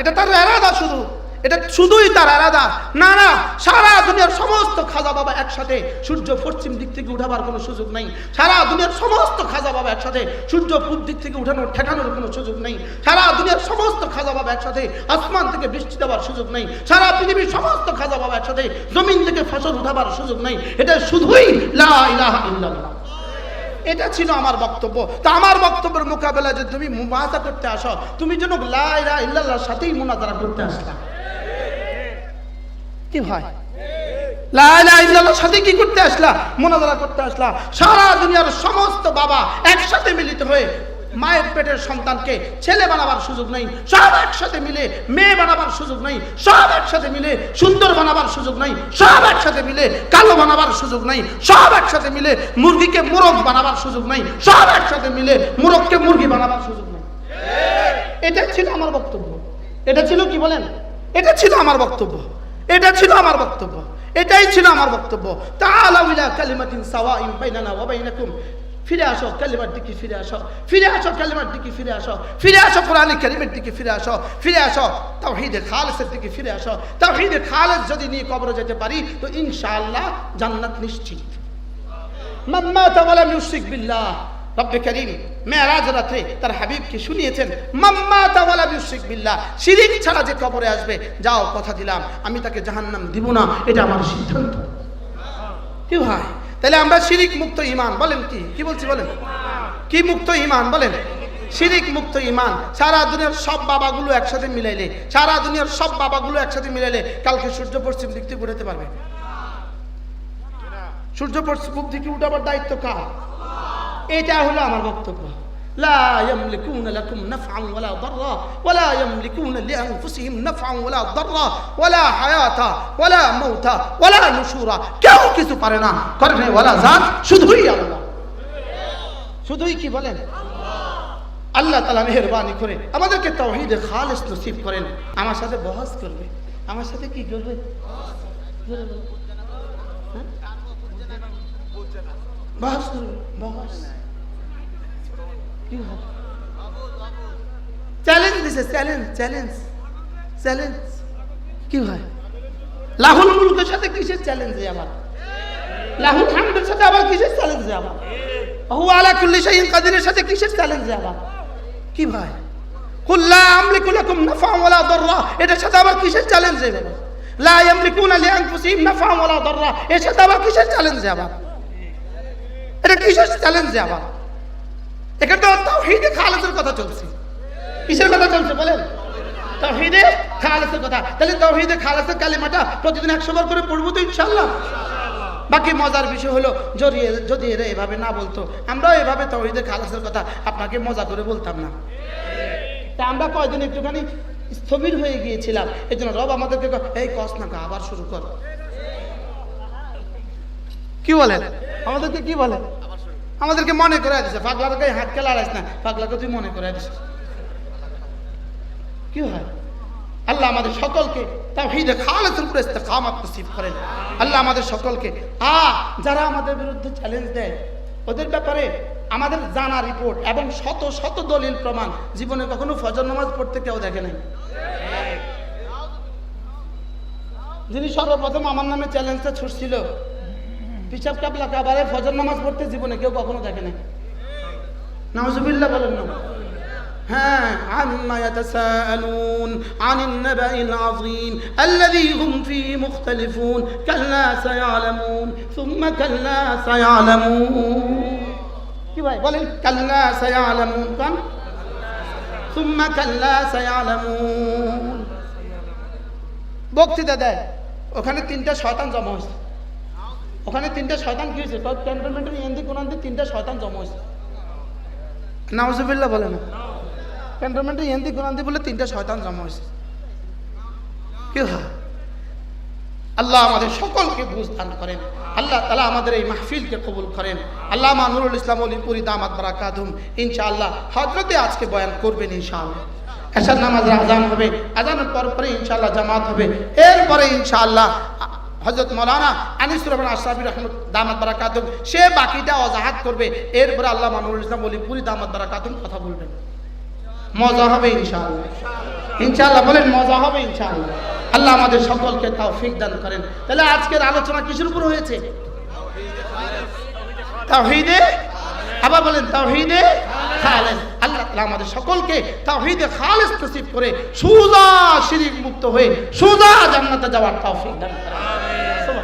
এটা তার এরাদা শুধু। এটা শুধুই তার এরাদা। না না, সারা দুনিয়ার সমস্ত খাজা বাবা একসাথে সূর্য পশ্চিম দিক থেকে উঠাবার কোনো সুযোগ নেই। সারা দুনিয়ার সমস্ত খাজা বাবা একসাথে সূর্য পূব দিক থেকে উঠানোর, ঠেকানোর কোনো সুযোগ নেই। সারা দুনিয়ার সমস্ত খাজা বাবা একসাথে আসমান থেকে বৃষ্টি দেওয়ার সুযোগ নেই। সারা পৃথিবীর সমস্ত খাজা বাবা একসাথে জমিন থেকে ফসল উঠাবার সুযোগ নেই। এটা শুধুই লা ইলাহা ইল্লাল্লাহ। এটা ছিল আমার বক্তব্য। তা আমার বক্তব্যের মোকাবেলা যে তুমি মুবাহাসা করতে আসো, তুমি যেন লা ইলাহা ইল্লাল্লাহর সাথেই মুনাজারা করতে আসলা। কি ভাই? সাথে কি করতে আসলা? মুনাজারা করতে আসলা। সারা দুনিয়ার সমস্ত বাবা একসাথে মিলিত হয়ে মায়ের পেটের সন্তানকে ছেলে বানাবার সুযোগ নেই, সব একসাথে মিলে মেয়ে বানাবার সুযোগ নেই, সব একসাথে মিলে সুন্দর বানাবার সুযোগ নেই, সব একসাথে মিলে কালো বানাবার সুযোগ নেই, সব একসাথে মিলে মুরগিকে মোরগ বানাবার সুযোগ নেই, সব একসাথে মিলে মোরগকে মুরগি বানাবার সুযোগ নেই। এটা ছিল আমার বক্তব্য। এটা ছিল কি বলেন? এটা ছিল আমার বক্তব্য। এটা ছিল আমার বক্তব্য। এটাই ছিল আমার বক্তব্য। বাইনাকুম। ফিরে আসো, কালিমার দিকে ফিরে আসো ফিরে আসো, কালিমার দিকে ফিরে আসো ফিরে আসো, কোরআনে কারিমের দিকে ফিরে আসো ফিরে আসো, তাওহীদে খালেসের দিকে ফিরে আসো, তাওহীদে খালেস যদি নিয়ে কবরে যেতে পারি, তো ইনশাআল্লাহ জান্নাত নিশ্চিত। মাম্মা তাওয়ালাম ইউশরিক বিল্লাহ, রব্বে করিম মেরাজ রাতে তার হাবিবকে শুনিয়েছেন, মাম্মা তাওয়ালাম ইউশরিক বিল্লাহ শিরিক ছাড়া যে কবরে আসবে, যাও, কথা দিলাম, আমি তাকে জাহান্নাম দিব না, এটা আমার সিদ্ধান্ত। কি ভাই? তাহলে আমরা শিরিক মুক্ত ইমান বলেন কি? কি বলছি বলেন? কি মুক্ত ইমান বলেন? শিরিক মুক্ত ইমান সারা দুনিয়ার সব বাবাগুলো একসাথে মিলাইলে, সারা দুনিয়ার সব বাবাগুলো একসাথে মিলাইলে কালকে সূর্য পশ্চিম দিক থেকে উঠাতে পারবে। সূর্য পশ্চিম দিকে উঠাবার দায়িত্ব কার? এটা হলো আমার বক্তব্য। لا يملكون لكم نفعا ولا ضرا ولا يملكون لأنفسهم نفعا ولا ضرا ولا حياة ولا موتا ولا نشورا কেউ কিছু পারে না করে নাই ওয়ালা জাত শুধুই আল্লাহ শুধুই কি বলেন আল্লাহ তালা মেহরবানি করে আমাদেরকে তৌহিদে খালেস নসিব করেন আমার সাথে বহস করবে আমার সাথে কি করবে হ্যাঁ? বহস করবে বহস কি চ্যালেঞ্জ দিছে চ্যালেঞ্জ চ্যালেঞ্জ চ্যালেঞ্জ কি হয় লাহুল মুলকের সাথে কিসের চ্যালেঞ্জ আমার? লাহুল হামদের সাথে আবার কিসের চ্যালেঞ্জ আমার? হু আলা কুল্লি শাইইন কাদিরের সাথে কিসের চ্যালেঞ্জ আমার? কি ভাই? কুল্লা আমলিকু লাকুম নাফআ ওয়ালা দাররা। এটার সাথে আবার কিসের চ্যালেঞ্জ হবে লা ইয়ামলিকুনা লিআনফুসিহিম নাফআ ওয়ালা দাররা। এর সাথে আবার কিসের চ্যালেঞ্জ আবার এটা কিসের চ্যালেঞ্জ আবার এখানে তো তাওহীদে খালেসের কথা চলছে। কিসের কথা চলছে বলেন? তাওহীদে খালেসের কথা। তাহলে তাওহীদে খালেসের কালিমাটা প্রতিদিন একশো বার করে পড়ব তো ইনশাআল্লাহ। বাকি মজার বিষয় হলো, যদি যদি এরা এভাবে না বলতো, আমরাও এভাবে তাওহীদে খালেসের কথা আপনাকে মজা করে বলতাম না। তা আমরা কয়দিন একটুখানি স্থবির হয়ে গিয়েছিলাম। এই জন্য রব আমাদেরকে এই কস না আবার শুরু কর। কি বলেন? আমাদেরকে কি বলেন? আমাদেরকে মনে করে দিছে, পাগলার গায়ে হাত খেলা আড়াইস না, পাগলাকে তুই মনে করে দিস কি হয়? আল্লাহ আমাদের সকলকে তাওহীদে খালেসের উপরে ইস্তেকামাত নসিব করেন। আল্লাহ আমাদের সকলকে, আ, যারা আমাদের বিরুদ্ধে চ্যালেঞ্জ দেয়, ওদের ব্যাপারে আমাদের জানা রিপোর্ট এবং শত শত দলিল প্রমাণ জীবনে কখনো ফজর নামাজ পড়তে কেউ দেখে নাই। যিনি সর্বপ্রথম আমার নামে চ্যালেঞ্জটা ছুটছিল পিসাব কাবলা কাবারে ফজর নামাজ পড়তে জীবনে কেউ কখনো দেখে নাই নাউজুবিল্লাহ বলেন না হ্যাঁ عما يتساءلون عن النبأ العظيم الذي هم فيه مختلفون كلا سيعلمون ثم كلا سيعلمون কি ভাই বলেন কাল্লা সায়ালামুন কান ثم كلا سيعلمون বক্তৃতা দেয় ওখানে তিনটা শয়তান জমা হয়েছে ওখানে তিনটা শয়তান কি হয়েছে? ক্যান্টনমেন্টের ইন্দি কোন তিনটা শয়তান জমা হয়েছে। নাউজুবিল্লাহ বলে না ক্যান্টনমেন্টের ইন্দি কোন বলে তিনটা শয়তান জমা হয়েছে। কি হয় আল্লাহ আমাদের সকলকে বুঝ দান করেন। আল্লাহ তালা আমাদের এই মাহফিলকে কবুল করেন। আল্লাহ নুরুল ইসলাম অলিপুরি দামাত বারাকাতুম ইনশাআল্লাহ হজরতে আজকে বয়ান করবেন ইনশাআল্লাহ। এসার নামাজের আজান হবে। আজানের পর পরে ইনশাআল্লাহ জামাত হবে। এরপরে ইনশাআল্লাহ হজরত মৌলানা আনিসুর রহমান আশরাফি রহমত দামাত বারাকাতুম সে বাকিটা অজাহাত করবে। এরপরে আল্লাহ নুরুল ইসলাম অলিপুরি দামাত বারাকাতুম কথা বলবেন। মজা হবে ইনশাআল্লাহ। ইনশাআল্লাহ বলেন, মজা হবে ইনশাআল্লাহ। আল্লাহ আমাদের সকলকে তাও ফিক দান করেন। তাহলে আজকের আলোচনা কিসের উপর হয়েছে? তাওহীদে আবার বলেন তাওহীদে খালেস। আল্লাহ তাআলা আমাদের সকলকে তাওহীদে খালেস নসিব করে সুজা শিরিক মুক্ত হয়ে সুজা জান্নাতে যাওয়ার তৌফিক দান করেন।